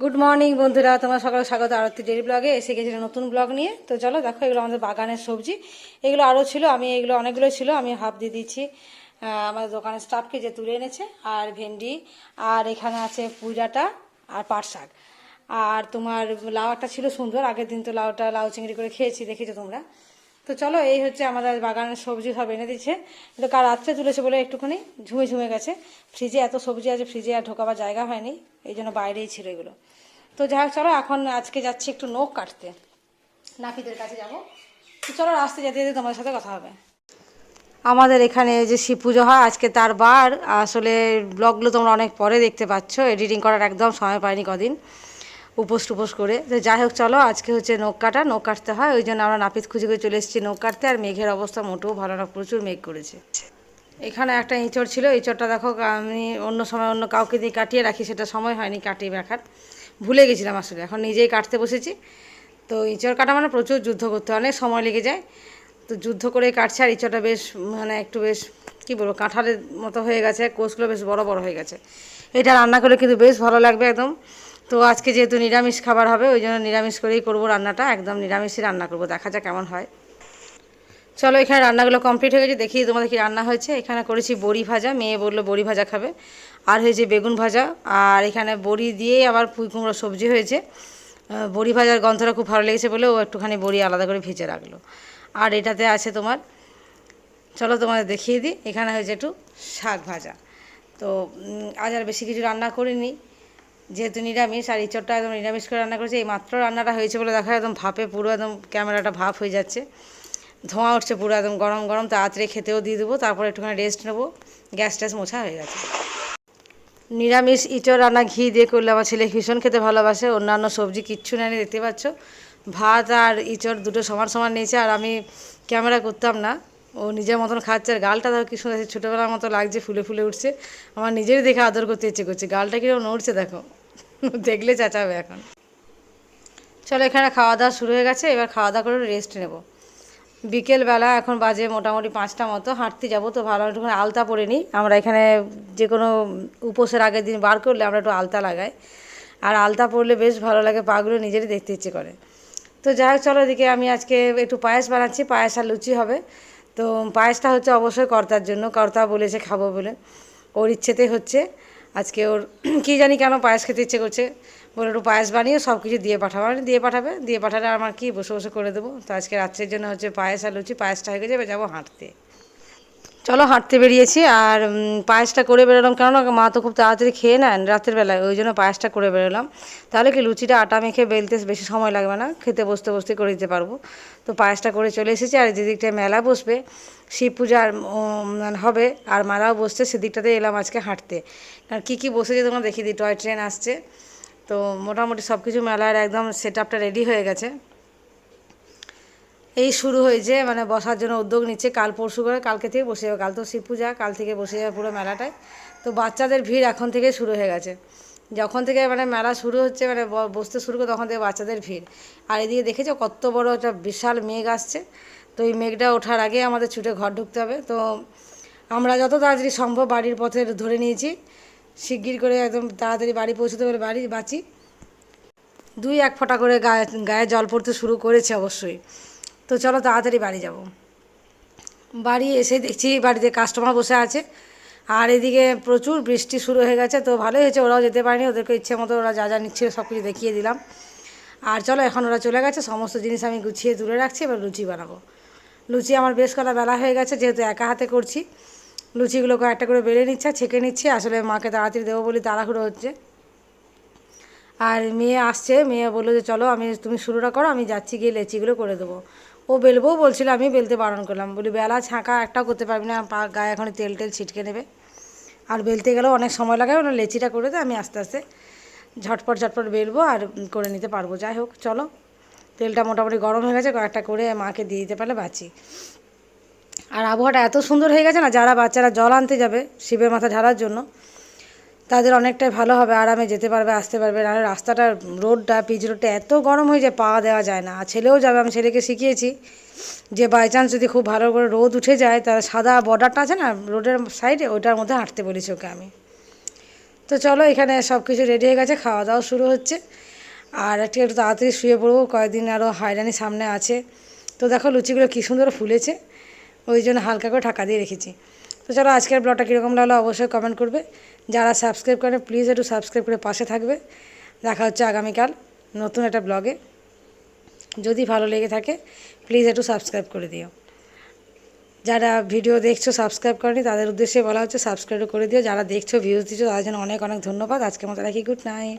Good morning বন্ধুরা। তোমার সকালে স্বাগত আরতি ডেরি ব্লগে এসে গেছিল নতুন ব্লগ নিয়ে। তো চলো, দেখো, এগুলো আমাদের বাগানের সবজি। এগুলো আরও ছিল, আমি এগুলো অনেকগুলো ছিল, আমি হাফ দিয়ে দিচ্ছি আমাদের দোকানের স্টাফকে যে তুলে এনেছে, আর ভেন্ডি, আর এখানে আছে পুইডাটা আর পাট শাক। আর তোমার লাউ একটা ছিল সুন্দর, আগের দিন তো লাউটা, লাউ চিংড়ি করে খেয়েছি, দেখেছ তোমরা? তো চলো, এই হচ্ছে আমাদের বাগানের সবজি সব এনে দিচ্ছে। কিন্তু কাল রাত্রে তুলেছে বলে একটুখানি ঝুমে ঝুমে গেছে। ফ্রিজে এত সবজি আছে, ফ্রিজে আর ঢোকাবার জায়গা হয়নি, এই জন্য বাইরেই ছিল এগুলো। তো যাই হোক, চলো, এখন আজকে যাচ্ছি একটু নখ কাটতে। নাপিদের কাছে যাব। তো চলো, রাস্তায় যেতে যেতে তোমাদের সাথে কথা হবে। আমাদের এখানে যে শিব পুজো হয়, আজকে তার বার। আসলে ব্লগগুলো তোমরা অনেক পরে দেখতে পাচ্ছ, এডিটিং করার একদম সময় পাইনি কদিন। উপোস টুপোস করে। তো যাই হোক, চলো, আজকে হচ্ছে নখ কাটা, নখ কাটতে হয়, ওই জন্য আমরা নাপিত খুঁজে করে চলে এসেছি নখ কাটতে, আর মেঘের অবস্থা মোটেও ভালো না, প্রচুর মেঘ করেছে। এখানে একটা ইঁচড় ছিল, ইঁচড়টা দেখো, আমি অন্য সময় অন্য কাউকে দিয়ে কাটিয়ে রাখি, সেটা সময় হয়নি কাটিয়ে রাখার। ভুলে গেছিলাম আসলে, এখন নিজেই কাটতে বসেছি। তো ইঁচড় কাটা মানে প্রচুর যুদ্ধ করতে অনেক সময় লেগে যায়। তো যুদ্ধ করে কাটছে, আর ইঁচড়টা বেশ মানে একটু বেশ, কী বলব, কাঁঠালের মতো হয়ে গেছে, কোষগুলো বেশ বড় বড় হয়ে গেছে। এটা রান্না করলে কিন্তু বেশ ভালো লাগবে একদম। তো আজকে যেহেতু নিরামিষ খাবার হবে, ওই জন্য নিরামিষ করেই করব রান্নাটা। একদম নিরামিষই রান্না করব, দেখা যাক কেমন হয়। চলো, এখানে রান্নাগুলো কমপ্লিট হয়ে গেছে, দেখি তোমাদের কি রান্না হয়েছে। এখানে করেছি বড়ি ভাজা, মেয়ে বলল বড়ি ভাজা খাবে। আর হয়েছে বেগুন ভাজা, আর এখানে বড়ি দিয়েই আবার পুঁই কুমড়ো সবজি হয়েছে। বড়ি ভাজার গন্ধটা খুব ভালো লেগেছে বলে ও একটুখানি বড়ি আলাদা করে ভেজে রাখল। আর এটাতে আছে তোমার, চলো তোমাদের দেখিয়ে দিই, এখানে হয়েছে একটু শাক ভাজা। তো আজ আর বেশি কিছু রান্না করিনি। যেহেতু নিরামিষ আর ইঁচড়টা একদম নিরামিষ করে রান্না করেছি এই মাত্র রান্নাটা হয়েছে বলে দেখা একদম ভাপে পুরো একদম ক্যামেরাটা ভাপ হয়ে যাচ্ছে। ধোঁয়া উঠছে পুরো একদম গরম গরম, তাড়াতাড়ি খেতেও দিয়ে দেবো, তারপর একটুখানি রেস্ট নেব, গ্যাস ট্যাস মোছা হয়ে গেছে। নিরামিষ ইঁচড় রান্না ঘি দিয়ে করলে আমার ছেলে ভীষণ খেতে ভালোবাসে, অন্যান্য সবজি কিচ্ছু নেই দেখতে পাচ্ছ? ভাত আর ইঁচড় দুটো সমান সমান নিয়েছে, আর আমি ক্যামেরা করতাম না, ও নিজের মতন খাচ্ছে, আর গালটা ধর কি সুন্দর ছোটোবেলার মতো লাগছে, ফুলে ফুলে উঠছে, আমার নিজেরই দেখে আদর করতে ইচ্ছে করছে, গালটা কীরকম নড়ছে দেখো। দেখলে চেঁচাবে এখন। চলো, এখানে খাওয়া দাওয়া শুরু হয়ে গেছে, এবার খাওয়া দাওয়া করে রেস্ট নেব। বিকেলবেলা এখন বাজে মোটামুটি পাঁচটা মতো, হাঁটতে যাব, তো ভালো একটুখানি আলতা পরে নিই। আমরা এখানে যে কোনো উপোসের আগের দিন বার করলে আমরা একটু আলতা লাগাই। আর আলতা পরলে বেশ ভালো লাগে, পাগুলো নিজেরই দেখতে ইচ্ছে করে। তো যাই হোক, চলো এদিকে আমি আজকে একটু পায়েস বানাচ্ছি, পায়েস আর লুচি হবে। তো পায়েসটা হচ্ছে অবশ্যই কর্তার জন্য, কর্তা বলেছে খাব বলে। ওর ইচ্ছেতে হচ্ছে। আজকে ওর কী জানি কেন পায়েস খেতে ইচ্ছে করছে। বলে, একটু পায়েস বানিয়ে সব কিছু দিয়ে পাঠাবো আমি দিয়ে পাঠাবে? দিয়ে পাঠালে আমার কি, বসে বসে করে দেবো। তো আজকে রাত্রের জন্য হচ্ছে পায়েস আর লুচি, পায়েসটা হয়ে গেছে যাব হাঁটতে। চলো হাঁটতে বেরিয়েছি আর পায়েসটা করে বেরোলাম। কেননা মা তো খুব তাড়াতাড়ি খেয়ে নেন রাতের বেলায়, ওই জন্য পায়েসটা করে বেরোলাম। তাহলে কি লুচিটা, আটা মেখে বেলতে বেশি সময় লাগবে না? খেতে বসতে বসতে করে দিতে পারব। তো পায়েসটা করে চলে এসেছি আর যেদিকটায় মেলা বসবে, শিব পূজার মানে হবে, আর মেলাও বসছে সেদিকটাতে এলাম আজকে হাঁটতে। কারণ কী কী বসেছে তোমরা দেখিয়ে দিই, টয় ট্রেন আসছে। তো মোটামুটি সব কিছু মেলার একদম সেট আপটা রেডি হয়ে গেছে। এই শুরু হয়েছে মানে বসার জন্য উদ্যোগ নিচ্ছে। কাল পরশু করে কালকে থেকে বসে যাবে। কাল তো শিব পূজা, কাল থেকে বসে যাবে পুরো মেলাটায় তো বাচ্চাদের ভিড় এখন থেকে শুরু হয়ে গেছে। যখন থেকে মানে মেলা শুরু হচ্ছে মানে বসতে শুরু করে তখন থেকে বাচ্চাদের ভিড়। আর এদিকে দেখেছ কত বড় একটা বিশাল মেঘ আসছে? তো এই মেঘটা ওঠার আগে আমাদের ছুটে ঘর ঢুকতে হবে। তো আমরা যত তাড়াতাড়ি সম্ভব বাড়ির পথে ধরে নিয়েছি। শিগগির করে একদম তাড়াতাড়ি বাড়ি পৌঁছতে পারে বাড়ি বাঁচি। দুই এক ফোঁটা করে গায়ে গায়ে জল পড়তে শুরু করেছে অবশ্যই। তো চলো তাড়াতাড়ি বাড়ি যাব। বাড়ি এসে দেখছি বাড়িতে কাস্টমার বসে আছে। আর এদিকে প্রচুর বৃষ্টি শুরু হয়ে গেছে, তো ভালোই হয়েছে, ওরাও যেতে পারেনি, ওদেরকে ইচ্ছে মতো ওরা যা যা নিচ্ছিল সব কিছু দেখিয়ে দিলাম। আর চলো এখন ওরা চলে গেছে, সমস্ত জিনিস আমি গুছিয়ে তুলে রাখছি, এবার লুচি বানাবো। লুচি আমার বেশ কটা বেলা হয়ে গেছে, যেহেতু একা হাতে করছি লুচিগুলো কয়েকটা করে বেড়ে নিচ্ছে, ছেঁকে নিচ্ছি, আসলে মাকে তাড়াতাড়ি দেবো বলে তাড়াহুড়ো হচ্ছে। আর মেয়ে আসছে, মেয়ে বলল যে, চলো আমি, তুমি শুরুটা করো, আমি যাচ্ছি গিয়ে লেচিগুলো করে দেবো। ও বেলবও বলছিল, আমি বেলতে বারণ করলাম। বলি, বেলা ছাঁকা একটাও করতে পারবি না, পা, গায়ে এখন তেল টেল ছিটকে নেবে। আর বেলতে গেলেও অনেক সময় লাগে ওনা লেচিটা করে দে, আমি আস্তে আস্তে ঝটপট ঝটপট বেলবো আর করে নিতে পারব। যাই হোক, চলো। তেলটা মোটামুটি গরম হয়ে গেছে, কয়েকটা করে মাকে দিয়ে দিতে পারলে বাঁচি। আর আবহাওয়াটা এত সুন্দর হয়ে গেছে না, যারা বাচ্চারা জল আনতে যাবে, শিবের মাথা ঢালার জন্য তাদের অনেকটাই ভালো হবে, আরামে যেতে পারবে, আসতে পারবে। আর রাস্তাটা, রোডটা, পিচ রোডটা এত গরম হয়ে যায় পা দেওয়া যায় না। আর ছেলেও যাবে, আমি ছেলেকে শিখিয়েছি যে বাই চান্স যদি খুব ভালো করে রোদ উঠে যায়, তার সাদা বর্ডারটা আছে না, রোডের সাইডে ওইটার মধ্যে হাঁটতে বলেছি ওকে আমি। তো চলো, এখানে সব কিছু রেডি হয়ে গেছে, খাওয়া দাওয়া শুরু হচ্ছে। আর একটু একটু তাড়াতাড়ি শুয়ে পড়ব, কয়েকদিন আরও হাইরানি সামনে আছে। তো দেখো, লুচিগুলো কী সুন্দর ফুলেছে, ওই জন্য হালকা করে ঢাকা দিয়ে রেখেছি। তো চলো আজকের ব্লগটা কীরকম লাগল অবশ্যই কমেন্ট করবে। যারা সাবস্ক্রাইব করে প্লিজ একটু সাবস্ক্রাইব করে পাশে থাকবে। দেখা হচ্ছে আগামীকাল নতুন একটা ব্লগে। যদি ভালো লেগে থাকে প্লিজ একটু সাবস্ক্রাইব করে দিও। যারা ভিডিও দেখছ সাবস্ক্রাইব করেনি, তাদের উদ্দেশ্যে বলা হচ্ছে সাবস্ক্রাইব করে দিও। যারা দেখছ ভিউজ দিচ্ছ, তাদের জন্য অনেক অনেক ধন্যবাদ। আজকের মতো রাখি গুড নাইট